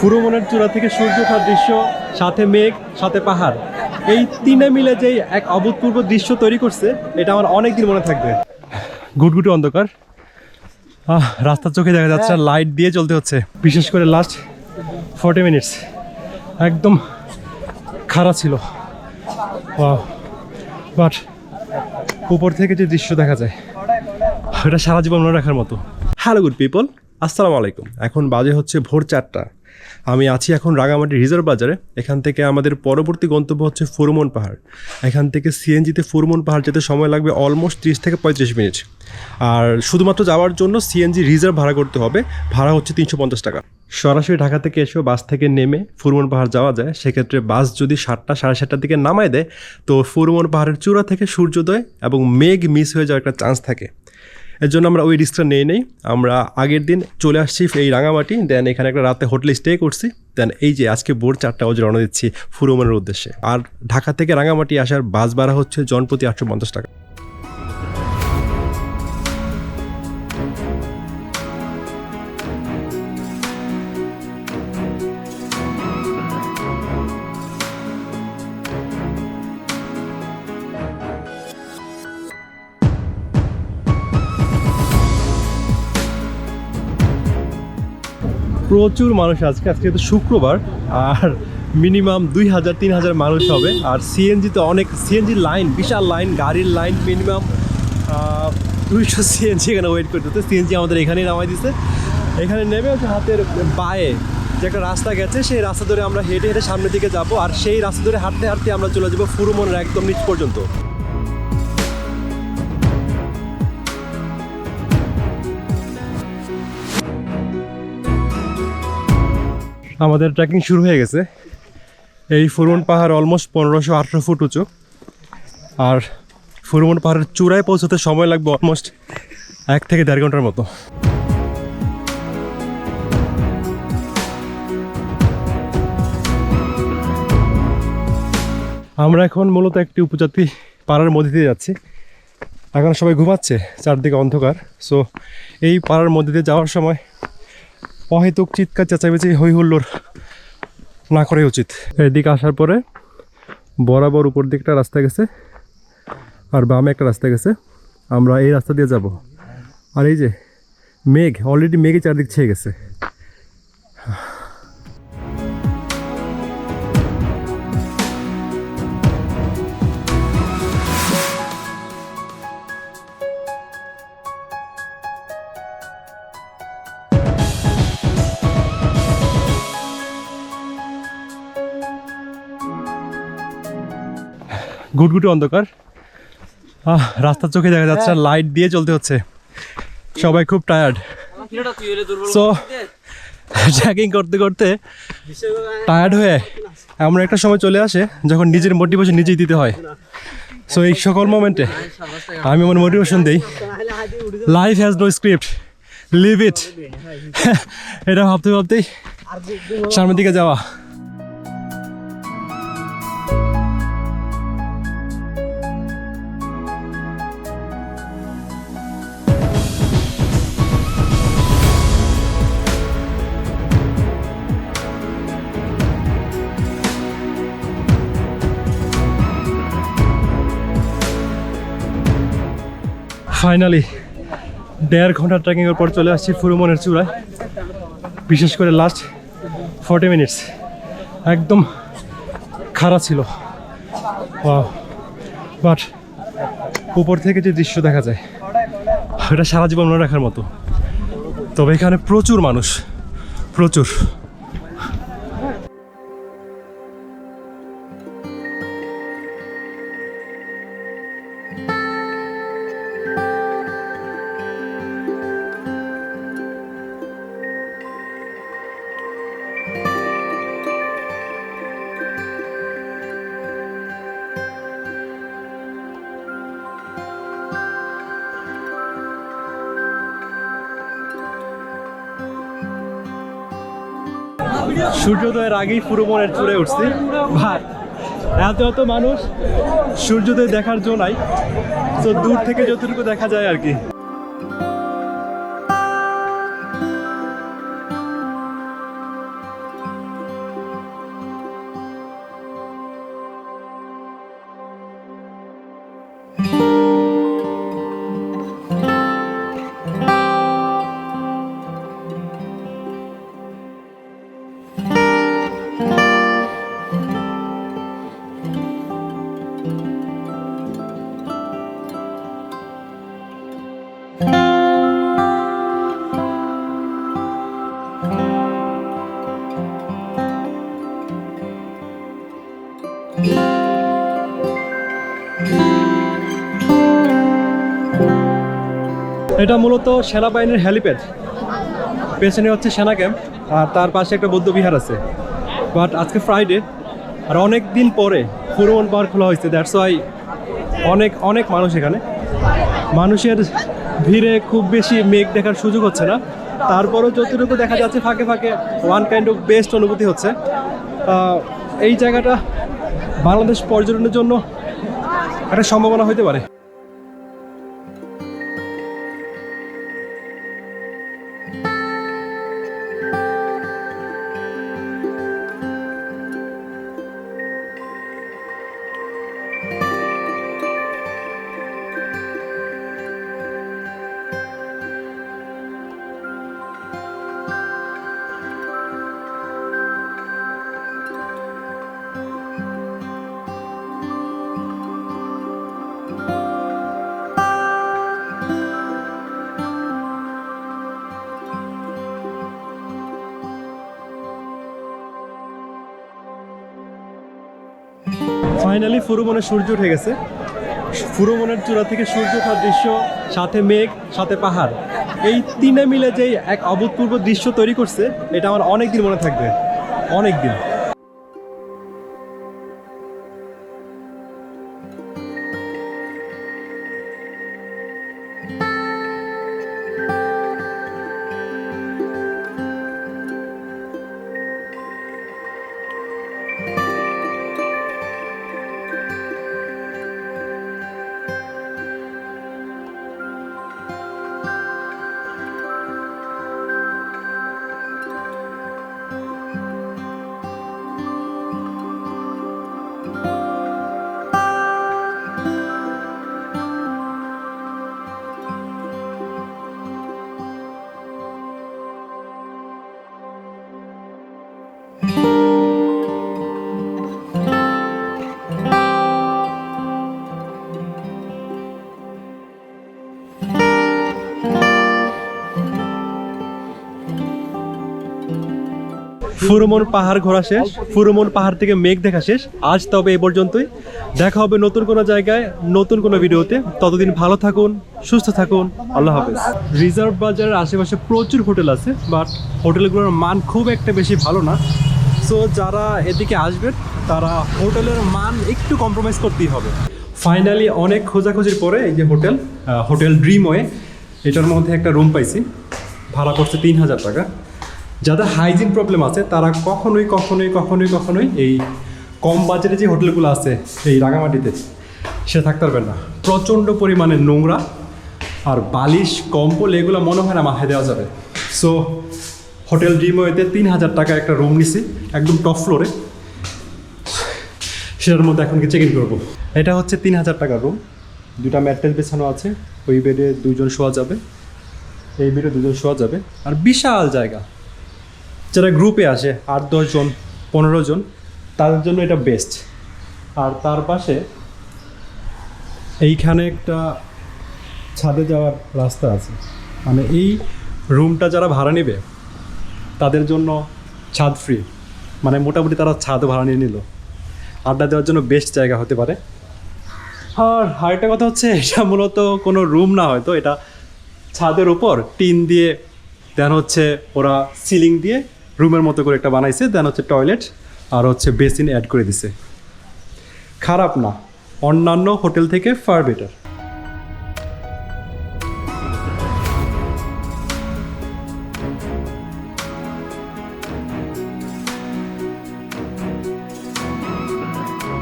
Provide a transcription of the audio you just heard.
ফুরোমনের চূড়া থেকে সূর্য ওঠার দৃশ্য সাথে মেঘ সাথে পাহাড়। এই তিনে মিলে যে এক অভূতপূর্ব দৃশ্য তৈরি করছে এটা আমার অনেক দিন মনে থাকবে। গুটগুটি অন্ধকার। আহ, রাস্তার চোখে দেখা যাচ্ছে লাইট দিয়ে চলতে হচ্ছে। বিশেষ করে লাস্ট ফর্টি মিনিটস একদম খারাপ ছিল। বাট উপর থেকে যে দৃশ্য দেখা যায় এটা সারা জীবন মনে রাখার মতো। হ্যালো গুড পিপল আসসালামু আলাইকুম। এখন বাজে হচ্ছে ভোর চারটা। আমি আছি এখন রাঙামাটি রিজার্ভ বাজারে। এখান থেকে আমাদের পরবর্তী গন্তব্য হচ্ছে ফুরমন পাহাড়। এখান থেকে সিএনজিতে ফুরমন পাহাড় যেতে সময় লাগবে অলমোস্ট ত্রিশ থেকে পঁয়ত্রিশ মিনিট। আর শুধুমাত্র যাওয়ার জন্য সিএনজি রিজার্ভ ভাড়া করতে হবে। ভাড়া হচ্ছে তিনশো পঞ্চাশ টাকা। সরাসরি ঢাকা থেকে এসেও বাস থেকে নেমে ফুরমন পাহাড় যাওয়া যায়। সেক্ষেত্রে বাস যদি সাতটা, সাড়ে সাতটার দিকে নামায় দেয়, তো ফুরমন পাহাড়ের চূড়া থেকে সূর্যোদয় এবং মেঘ মিস হয়ে যাওয়ার একটা চান্স থাকে। এর জন্য আমরা ওই রিস্কটা নিয়ে নেই। আমরা আগের দিন চলে আসছি এই রাঙামাটি দেন এখানে একটা রাতে হোটেলে স্টে করছি। দেন এই যে আজকে ভোর চারটা বাজে রওনা দিচ্ছি ফুরোমানের উদ্দেশ্যে। আর ঢাকা থেকে রাঙামাটি আসার বাস ভাড়া হচ্ছে জনপ্রতি আটশো পঞ্চাশ টাকা। প্রচুর মানুষ আজকে আজকে তো শুক্রবার, আর মিনিমাম দুই হাজার, তিন হাজার মানুষ হবে। আর সিএনজি তো অনেক সিএনজি লাইন বিশাল লাইন গাড়ির লাইন মিনিমাম দুইশো সিএনজি এখানে ওয়েট করতে সিএনজি আমাদের এখানেই নামাই দিছে। এখানে নেমে হচ্ছে হাতের বায়ে যে একটা রাস্তা গেছে, সেই রাস্তা ধরে আমরা হেঁটে হেঁটে সামনের দিকে যাব। আর সেই রাস্তা ধরে হাঁটতে হাঁটতে আমরা চলে যাব ফুরুমনের একদম নিচ পর্যন্ত। আমাদের ট্রেকিং শুরু হয়ে গেছে। এই ফুরমন পাহাড় অলমোস্ট পনেরোশো আঠেরো ফুট উঁচু। আর ফুরমন পাহাড়ের চূড়ায় পৌঁছতে সময় লাগবে অলমোস্ট এক থেকে দেড় ঘণ্টার মতো। আমরা এখন মূলত একটি উপজাতি পাড়ার মধ্যে দিয়ে যাচ্ছি। এখন সবাই ঘুমাচ্ছে, চারদিকে অন্ধকার। সো এই পাড়ার মধ্যে দিয়ে যাওয়ার সময় অহেতুক চিৎকার চেঁচামেচি হই হুল্লোর না করাই উচিত। এদিকে আসার পরে বরাবর উপর দিকটা রাস্তা গেছে আর বামে একটা রাস্তা গেছে। আমরা এই রাস্তা দিয়ে যাব। আর এই যে মেঘ অলরেডি মেঘে চারদিক ছেয়ে গেছে। গুটগুটি অন্ধকার। রাস্তার চোখে দেখা যাচ্ছে লাইট দিয়ে চলতে হচ্ছে। সবাই খুব টায়ার্ড সো ট্রেকিং করতে করতে টায়ার্ড হয়ে এমন একটা সময় চলে আসে যখন নিজের মোটিভেশন নিজেই দিতে হয়। সো এই সকল মোমেন্টে আমি আমার মোটিভেশন দিই। Life has no script live it এটা ভাবতে ভাবতেই সামনের দিকে যাওয়া। ফাইনালি দেড় ঘণ্টা ট্রেকিংয়ের পর চলে আসছি ফুরুমনের চূড়ায়। বিশেষ করে লাস্ট ফর্টি মিনিটস একদম খারাপ ছিল। বাট উপর থেকে যে দৃশ্য দেখা যায়, এটা সারা জীবন মনে রাখার মতো। তবে এখানে প্রচুর মানুষ। প্রচুর। সূর্যোদয়ের আগেই পুরো মনের চড়ে উঠছি। ভাই এত এত মানুষ, সূর্যোদয় দেখার জন্যই তো দূর থেকে যতটুকু দেখা যায় আর কি। এটা মূলত সেনাবাহিনীর হ্যালিপ্যাড পেছনে হচ্ছে সেনা ক্যাম্প, আর তার পাশে একটা বৌদ্ধ বিহার আছে। বাট আজকে ফ্রাইডে আর অনেক দিন পরে পুরমন পাহাড় খোলা হয়েছে। দ্যাটস ওয়াই অনেক অনেক মানুষ এখানে। মানুষের ভিড়ে খুব বেশি মেঘ দেখার সুযোগ হচ্ছে না। তারপরও যতটুকু দেখা যাচ্ছে, ফাঁকে ফাঁকে ওয়ান কাইন্ড অফ বেস্ট অনুভূতি হচ্ছে। এই জায়গাটা বাংলাদেশ পর্যটনের জন্য একটা সম্ভাবনা হতে পারে। ফাইনালি ফুরুমনের সূর্য উঠে গেছে। ফুরুমনের চূড়া থেকে সূর্য ওঠার দৃশ্য, সাথে মেঘ, সাথে পাহাড়। এই তিনে মিলে যে এক অভূতপূর্ব দৃশ্য তৈরি করছে, এটা আমার অনেকদিন মনে থাকবে। অনেক দিন ফুরুমন পাহাড় ঘোরা শেষ, ফুরুমন পাহাড় থেকে মেঘ দেখা শেষ। আজ তবে এ পর্যন্তই। দেখা হবে নতুন কোনো জায়গায়, নতুন কোনো ভিডিওতে। ততদিন ভালো থাকুন, সুস্থ থাকুন, আল্লাহ হাফেজ। রিজার্ভ বাজারের আশেপাশে প্রচুর হোটেল আছে, বাট হোটেলগুলোর মান খুব একটা বেশি ভালো না। সো যারা এদিকে আসবেন, তারা হোটেলের মান একটু কম্প্রোমাইজ করতেই হবে। ফাইনালি অনেক খোঁজাখুঁজির পরে এই যে হোটেল হোটেল ড্রিমওয়ে এটার মধ্যে একটা রুম পাইছি। ভাড়া করছে তিন হাজার টাকা। যাদের হাইজিন প্রবলেম আছে, তারা কখনোই কখনোই কখনোই কখনোই এই কম বাজেটে যে হোটেলগুলো আছে, এই রাঙামাটিতে, সে থাকতে পারবেন না। প্রচণ্ড পরিমাণে নোংরা আর বালিশ, কম্বল, এগুলো মনে হয় না মাথায় দেওয়া যাবে। সো হোটেল ডিমোয়েতে তিন হাজার টাকা একটা রুম নিছি, একদম টপ ফ্লোরে সেটার মধ্যে এখন চেক ইন করব? এটা হচ্ছে তিন হাজার টাকার রুম দুটা ম্যাট্রেস বেছানো আছে, ওই বেডে দুজন শোয়া যাবে, এই বেডে দুজন শোয়া যাবে। আর বিশাল জায়গা। যারা গ্রুপে আসে, আট দশজন পনেরো জন, তাদের জন্য এটা বেস্ট আর তার পাশে এইখানে একটা ছাদে যাওয়ার রাস্তা আছে। মানে এই রুমটা যারা ভাড়া নেবে, তাদের জন্য ছাদ ফ্রি মানে মোটামুটি তারা ছাদ ভাড়া নিয়ে নিল। আড্ডা দেওয়ার জন্য বেস্ট জায়গা হতে পারে। আর আরেকটা কথা হচ্ছে, এটা মূলত কোনো রুম না হয়তো, এটা ছাদের উপর টিন দিয়ে দেন হচ্ছে ওরা সিলিং দিয়ে রুমের মতো করে একটা বানাইছে দেন হচ্ছে টয়লেট আর হচ্ছে বেসিন অ্যাড করে দিছে। খারাপ না, অন্যান্য হোটেল থেকে ফার বেটার